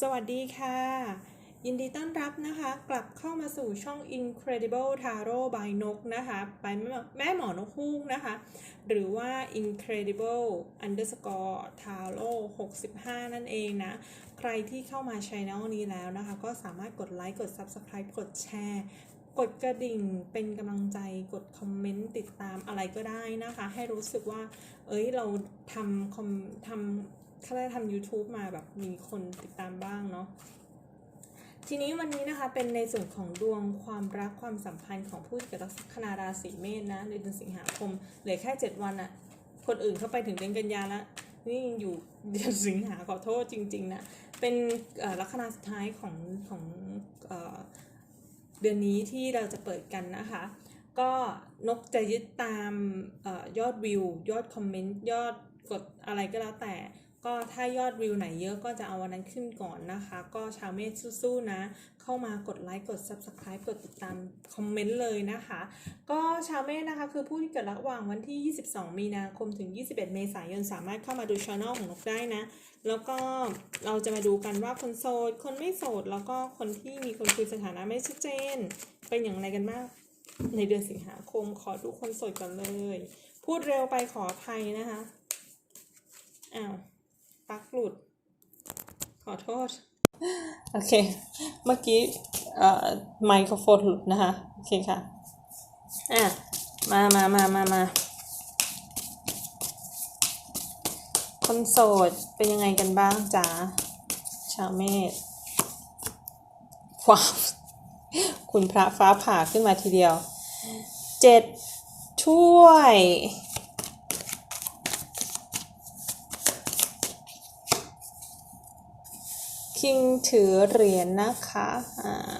สวัสดีค่ะ ยินดีต้อนรับนะคะ กลับเข้ามาสู่ช่อง Incredible Tarot by นกนะคะไปแม่หมอนกฮูกนะคะ หรือว่า Incredible underscore Tarot 65 นั่นเองนะ ใครที่เข้ามาช anel นี้แล้วนะคะ ก็สามารถกดไลค์กด Subscribe กดแชร์กดกระดิ่งเป็นกำลังใจกดคอมเมนต์ติดตามอะไรก็ได้นะคะ ให้รู้สึกว่า เอ้ยเราทำคอมทำ ถ้าได้ทำ YouTube มาแบบมีคนติดตามบ้างเนาะทีนี้วันนี้นะคะเป็นในส่วนของดวงความรักความสัมพันธ์ของผู้ที่เกิดลัคนาราศีเมษนะในเดือนสิงหาคมเหลือแค่ 7 วันอะคนอื่นเข้าไปถึงเดือนกันยาล้วนี่ยังอยู่เดือนสิงหาขอโทษจริงๆนะเป็นลัคนาสุดท้ายของของเอ่อเดือนนี้ที่เราจะเปิดกันนะคะ ก็นกจะยึดตามอยอดวิว ยอดคอมเมนต์ ยอดกดอะไรก็แล้วแต่ ก็ถ้ายอดวิวไหนเยอะก็จะเอาวันนั้นขึ้นก่อนนะคะ ก็ชาวเมธสู้ๆนะ เข้ามากดไลค์กด Subscribe กดติดตามคอมเมนต์เลยนะคะ ก็ชาวเมธนะคะ คือผู้ที่เกิดระหว่างวันที่ 22 มีนาคมถึง 21 เมษายนสามารถเข้ามาดูช่องของนกได้นะ แล้วก็เราจะมาดูกันว่าคนโสด คนไม่โสด แล้วก็คนที่มีคนคุยสถานะไม่ชัดเจน เป็นอย่างไรกันบ้างในเดือนสิงหาคมขอดูคนโสดกันเลย พูดเร็วไปขออภัยนะคะอ้าว ปลักหลุด ขอโทษ โอเค เมื่อกี้เอ่อไมโครโฟนหลุดนะคะ โอเคค่ะ อะ มามามามามาคนโสดเป็นยังไงกันบ้างจ๊ะชาวเมษว้าวคุณพระฟ้าผ่าขึ้นมาทีเดียวเจ็ดถ้วย คิงถือเหรียญนะคะอ่า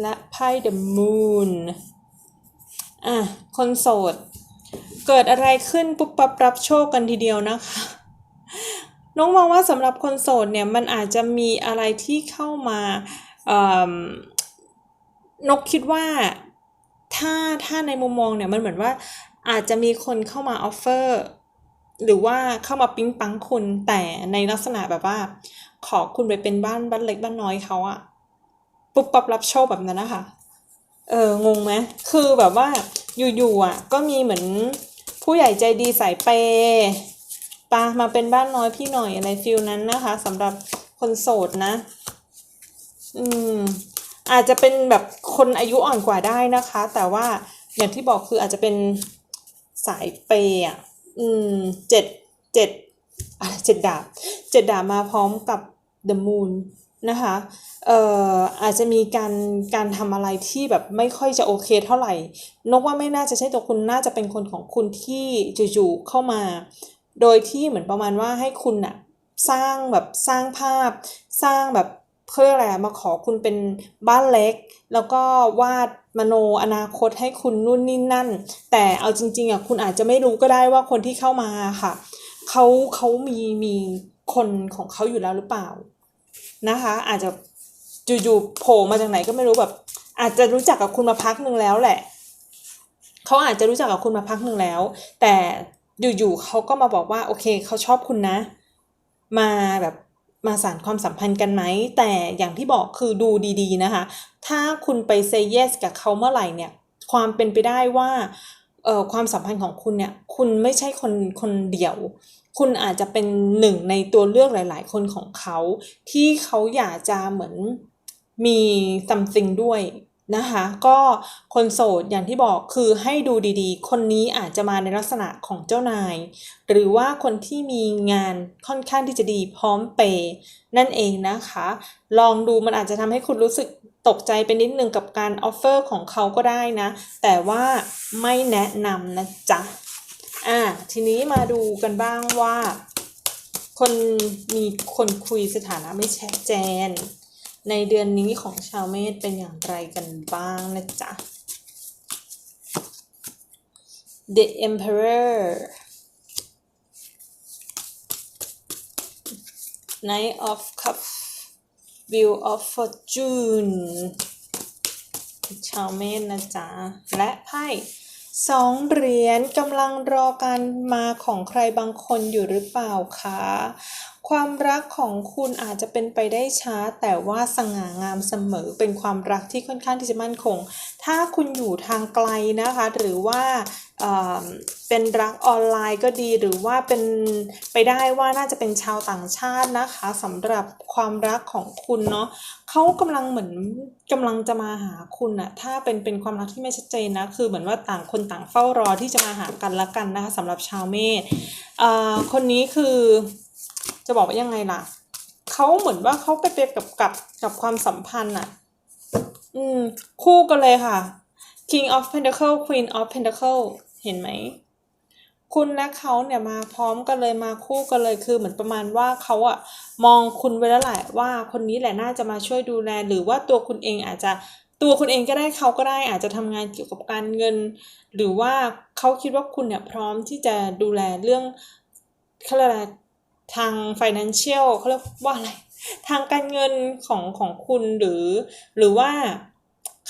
และไพ่ The Moon อะ คนโสด เกิดอะไรขึ้นปุ๊บปั๊บรับโชคกันทีเดียวนะคะ น้องมองว่าสำหรับคนโสดเนี่ยมันอาจจะมีอะไรที่เข้ามาเอิ่มนกคิดว่าถ้าถ้าในมุมมองเนี่ยมันเหมือนว่าอาจจะมีคนเข้ามาออฟเฟอร์หรือว่าเข้ามาปิ๊งปังคุณแต่ในลักษณะแบบว่า ขอคุณไปเป็นบ้านบ้านเล็กบ้านน้อยเขาอะปุ๊บปั๊บรับโชคแบบนั้นนะคะเอองงไหมคือแบบว่าอยู่ๆอะก็มีเหมือนผู้ใหญ่ใจดีสายเป ย์ปามาเป็นบ้านน้อยพี่หน่อยอะไรฟิลนั้นนะคะสำหรับคนโสดนะ อืม อาจจะเป็นแบบคนอายุอ่อนกว่าได้นะคะ แต่ว่าอย่างที่บอกคืออาจจะเป็นสายเปย์อะอืมเจ็ดเจ็ดอะไรเจ็ดดาบเจ็ดดาบมาพร้อมกับ the moon นะคะเอ่ออาจจะมีการการทำอะไรที่แบบไม่ค่อยจะโอเคเท่าไหร่นกว่าไม่น่าจะใช่ตัวคุณน่าจะเป็นคนของคุณที่จู่ๆเข้ามา โดยที่เหมือนประมาณว่าให้คุณน่ะสร้างแบบสร้างภาพ สร้างแบบเพื่ออะไรมาขอคุณเป็นบ้านเล็ก แล้วก็วาดมโนอนาคตให้คุณนู่นนี่นั่น แต่เอาจริงๆอะคุณอาจจะไม่รู้ก็ได้ว่าคนที่เข้ามาค่ะเขาเขามีมีคนของเขาอยู่แล้วหรือเปล่านะคะ อาจจะอยู่ๆโผล่มาจากไหนก็ไม่รู้แบบ อาจจะรู้จักกับคุณมาพักหนึ่งแล้วแหละเขาอาจจะรู้จักกับคุณมาพักหนึ่งแล้ว แต่ อยู่ๆเขาก็มาบอกว่าโอเคเขาชอบคุณนะ มาแบบมาสานความสัมพันธ์กันไหม แต่อย่างที่บอกคือดูดีๆนะคะ ถ้าคุณไป say yes กับเขาเมื่อไหร่เนี่ย ความเป็นไปได้ว่าเอ่อความสัมพันธ์ของคุณเนี่ย คุณไม่ใช่คนคนเดียว คุณอาจจะเป็นหนึ่งในตัวเลือกหลาย ๆ คนของเขา ที่เขาอยากจะเหมือนมี something ด้วย นะคะ ก็คนโสดอย่างที่บอกคือให้ดูดีๆ คนนี้อาจจะมาในลักษณะของเจ้านาย หรือว่าคนที่มีงานค่อนข้างที่จะดีพร้อมเปย์นั่นเองนะคะ ลองดูมันอาจจะทำให้คุณรู้สึกตกใจไปนิดนึงกับการออฟเฟอร์ของเขาก็ได้นะ แต่ว่าไม่แนะนำนะจ๊ะอะทีนี้มาดูกันบ้างว่า คนมีคนคุยสถานะไม่ชัดเจน ในเดือนนี้ของชาวเมษเป็นอย่างไรกันบ้างนะจ๊ะ The Emperor Knight of Cups Wheel of Fortune ชาวเมษนะจ๊ะ และไพ่สองเหรียญกำลังรอการมาของใครบางคนอยู่หรือเปล่าคะ ความรักของคุณอาจจะเป็นไปได้ช้า แต่ว่าสง่างามเสมอเป็นความรักที่ค่อนข้างที่จะมั่นคง ถ้าคุณอยู่ทางไกลนะคะ หรือว่าเอ่อเป็นรักออนไลน์ก็ดีหรือว่าเป็นไปได้ว่าน่าจะเป็นชาวต่างชาตินะคะสำหรับความรักของคุณเนาะเขากำลังเหมือนกำลังจะมาหาคุณอะถ้าเป็นเป็นความรักที่ไม่ชัดเจนนะคือเหมือนว่าต่างคนต่างเฝ้ารอที่จะมาหากันละกันนะคะสำหรับชาวเมษอ่าคนนี้คือ จะบอกว่ายังไงล่ะเขาเหมือนว่าเขาไปเปรียบกับกับกับความสัมพันธ์อะอืม คู่กันเลยค่ะ King of Pentacle Queen of Pentacle เห็นไหม คุณและเขาเนี่ยมาพร้อมกันเลยมาคู่กันเลยคือเหมือนประมาณว่าเขาอะมองคุณไว้แล้วแหละว่าคนนี้แหละน่าจะมาช่วยดูแล หรือว่าตัวคุณเองอาจจะตัวคุณเองก็ได้เขาก็ได้อาจจะทำงานเกี่ยวกับการเงิน หรือว่าเขาคิดว่าคุณเนี่ยพร้อมที่จะดูแลเรื่องเขาเรียกอะไร ทาง financial เขาเรียกว่าอะไร ทางการเงินของของคุณหรือ หรือว่า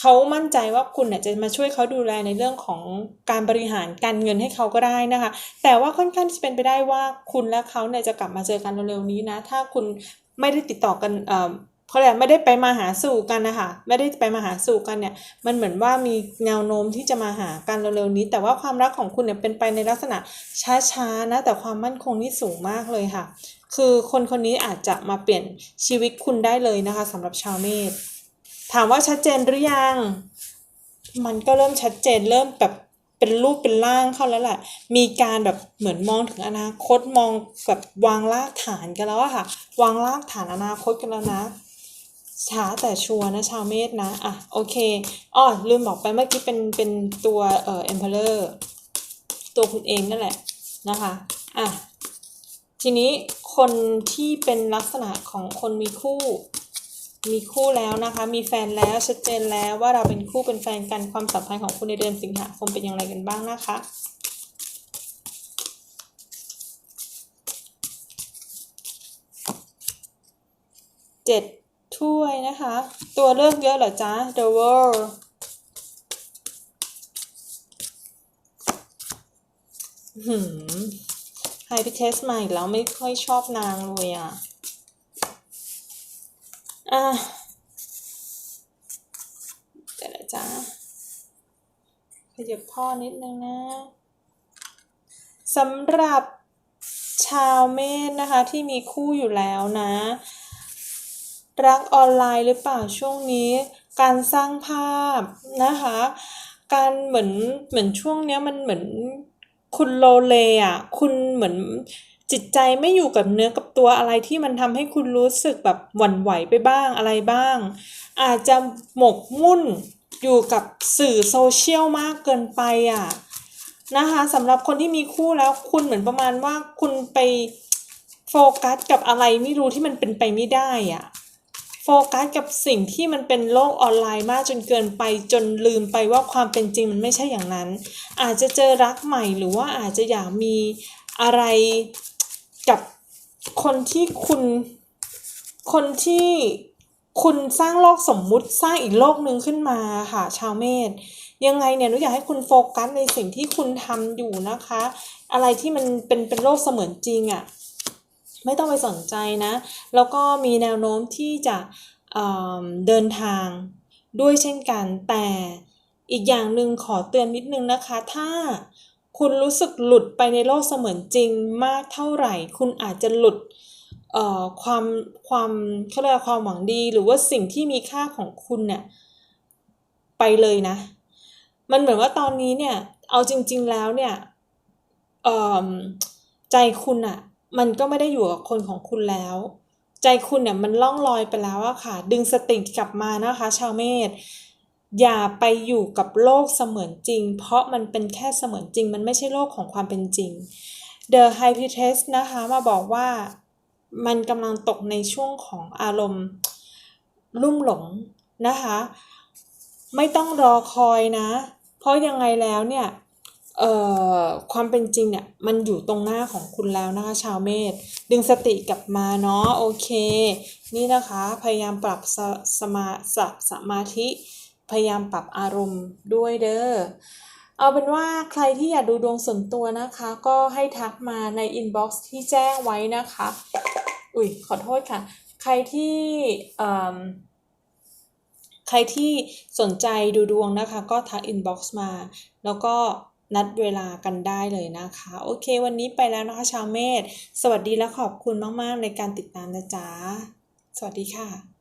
เขามั่นใจว่าคุณเนี่ยจะมาช่วยเขาดูแลในเรื่องของการบริหารการเงินให้เขาก็ได้นะคะ แต่ว่าค่อนข้างจะเป็นไปได้ว่าคุณและเขาเนี่ยจะกลับมาเจอกันเร็วๆนี้นะ ถ้าคุณไม่ได้ติดต่อกัน เอ่อเขาเรียกอะไรไม่ได้ไปมาหาสู่กันนะคะไม่ได้ไปมาหาสู่กันเนี่ยมันเหมือนว่ามีแนวโน้มที่จะมาหากันเร็วๆนี้ แต่ว่าความรักของคุณเนี่ยเป็นไปในลักษณะช้าๆนะแต่ความมั่นคงนี่สูงมากเลยค่ะ คือคนคนนี้อาจจะมาเปลี่ยนชีวิตคุณได้เลยนะคะสำหรับชาวเมษถามว่าชัดเจนหรือยัง มันก็เริ่มชัดเจนเริ่มแบบเป็นรูปเป็นร่างเข้าแล้วแหละ มีการแบบเหมือนมองถึงอนาคตมองแบบวางรากฐานกันแล้วอะค่ะ วางรากฐานอนาคตกันแล้วนะ ช้าแต่ชัวร์นะชาวเมษนะอะโอเคอ้อลืมบอกไปเมื่อกี้เป็นเป็นตัวเอ่อ emperor ตัวคุณเองนั่นแหละนะคะอะทีนี้คนที่เป็นลักษณะของคนมีคู่ มีคู่แล้วนะคะ มีแฟนแล้วชัดเจนแล้วว่าเราเป็นคู่เป็นแฟนกันความสัมพันธ์ของคุณในเดือนสิงหาคมเป็นอย่างไรกันบ้างนะคะเจ็ด ถ้วยนะคะ ตัวเลือกเยอะเหรอจ๊ะ The World หืมไฮพิเทสมาอีกแล้วไม่ค่อยชอบนางเลยอะ อะเดี๋ยวนะจ๊ะขยับพ่อนิดนึงนะสำหรับชาวเมษนะคะที่มีคู่อยู่แล้วนะ รักออนไลน์หรือเปล่าช่วงนี้ การสร้างภาพนะคะ การเหมือนเหมือนช่วงเนี้ยมันเหมือนคุณโลเลอะคุณเหมือนจิตใจไม่อยู่กับเนื้อกับตัวอะไรที่มันทำให้คุณรู้สึกแบบหวั่นไหวไปบ้างอะไรบ้าง อาจจะหมกมุ่นอยู่กับสื่อโซเชียลมากเกินไปอะนะคะสำหรับคนที่มีคู่แล้วคุณเหมือนประมาณว่าคุณไปโฟกัสกับอะไรไม่รู้ที่มันเป็นไปไม่ได้อะ โฟกัสกับสิ่งที่มันเป็นโลกออนไลน์มากจนเกินไปจนลืมไปว่าความเป็นจริงมันไม่ใช่อย่างนั้น อาจจะเจอรักใหม่หรือว่าอาจจะอยากมีอะไรกับคนที่คุณคนที่คุณสร้างโลกสมมุติสร้างอีกโลกหนึ่งขึ้นมาค่ะ ชาวเมษยังไงเนี่ยหนูอยากให้คุณโฟกัสในสิ่งที่คุณทำอยู่นะคะ อะไรที่มันเป็นเป็นโลกเสมือนจริงอะ่ะ ไม่ต้องไปสนใจนะ แล้วก็มีแนวโน้มที่จะเเดินทางด้วยเช่นกัน แต่อีกอย่างหนึ่งขอเตือนนิดนึงนะคะ ถ้าคุณรู้สึกหลุดไปในโลกเสมือนจริงมากเท่าไหร่ คุณอาจจะหลุดความความเขาเรียกว่าความหวังดี หรือว่าสิ่งที่มีค่าของคุณเนี่ยไปเลยนะ มันเหมือนว่าตอนนี้เนี่ย เอาจริง ๆแล้วเนี่ยใจคุณอะ มันก็ไม่ได้อยู่กับคนของคุณแล้ว ใจคุณเนี่ยมันล่องลอยไปแล้วอะค่ะ ดึงสติกลับมานะคะ ชาวเมษอย่าไปอยู่กับโลกเสมือนจริง เพราะมันเป็นแค่เสมือนจริง มันไม่ใช่โลกของความเป็นจริง The High p r i e t e s s นะคะมาบอกว่ามันกำลังตกในช่วงของอารมณ์ ลุ่มหลงนะคะ ไม่ต้องรอคอยนะ เพราะยังไงแล้วเนี่ย เอ่อความเป็นจริงเนี่ยมันอยู่ตรงหน้าของคุณแล้วนะคะชาวเมษดึงสติกลับมาเนาะโอเค นี่นะคะพยายามปรับสสมาสสมาธิพยายามปรับอารมณ์ด้วยเด้อเอาเป็นว่าใครที่อยากดูดวงส่วนตัวนะคะ ก็ให้ทักมาในอินบ็อกซ์ที่แจ้งไว้นะคะ อุ้ยขอโทษค่ะ ใครที่เอิ่มใครที่สนใจดูดวงนะคะ ก็ทักอินบ็อกซ์มา แล้วก็ นัดเวลากันได้เลยนะคะ โอเค วันนี้ไปแล้วนะคะชาวเมธสวัสดีและขอบคุณมาก ๆ ในการติดตามนะจ๊ะ สวัสดีค่ะ